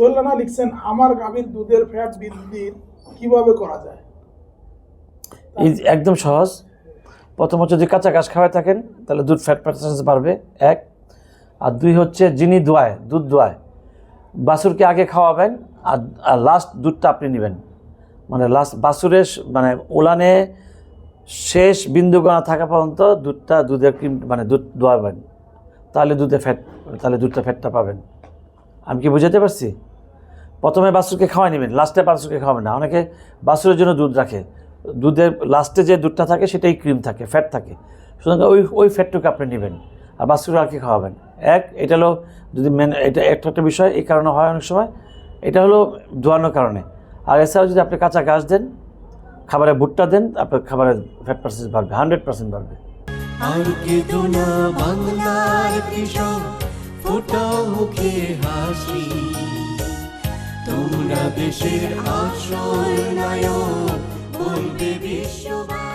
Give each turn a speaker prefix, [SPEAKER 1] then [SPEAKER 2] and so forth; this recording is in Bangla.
[SPEAKER 1] সোহেল রানা লিখছেন, আমার গাভীর দুধের ফ্যাট বৃদ্ধি কীভাবে করা যায়?
[SPEAKER 2] এই একদম সহজ। প্রথমত যদি কাঁচা ঘাস খাওয়ায় থাকেন, তাহলে দুধ ফ্যাট পার্সেন্টেজ বাড়বে, এক। আর দুই হচ্ছে যিনি দোয়ায়, দুধ দোয়ায়, বাছুরকে আগে খাওয়াবেন, আর লাস্ট দুধটা আপনি নেবেন। মানে লাস্ট বাছুরের মানে ওলানে শেষ বিন্দুগণা থাকা পর্যন্ত দুধটা দুধের ক্রিম মানে দুধ দোয়াবেন। তাহলে দুধে ফ্যাট তাহলে দুধটা ফ্যাটটা পাবেন। আমি কি বুঝাতে পারছি? প্রথমে বাছুরকে খাওয়াই নেবেন, লাস্টে বাছুরকে খাওয়াবেন না। অনেকে বাছুরের জন্য দুধ রাখে। দুধের লাস্টে যে দুধটা থাকে, সেটাই ক্রিম থাকে, ফ্যাট থাকে। সুতরাং ওই ওই ফ্যাটটুকু আপনি নেবেন আর বাছুর আর কি খাওয়াবেন। এক, এটা হলো যদি মেন এটা একটা একটা বিষয়, এই কারণে হয় অনেক সময়, এটা হলো ধোয়ানোর কারণে। আর এছাড়াও যদি আপনি কাঁচা ঘাস দেন, খাবারে ভুট্টা দেন, আপনার খাবারের ফ্যাট পার্সেন্ট বাড়বে হান্ড্রেড পার্সেন্ট বাড়বে।
[SPEAKER 3] আর মুখে হাসি। দেশের আসল নায়ক বলবে বিশ্ববাসী।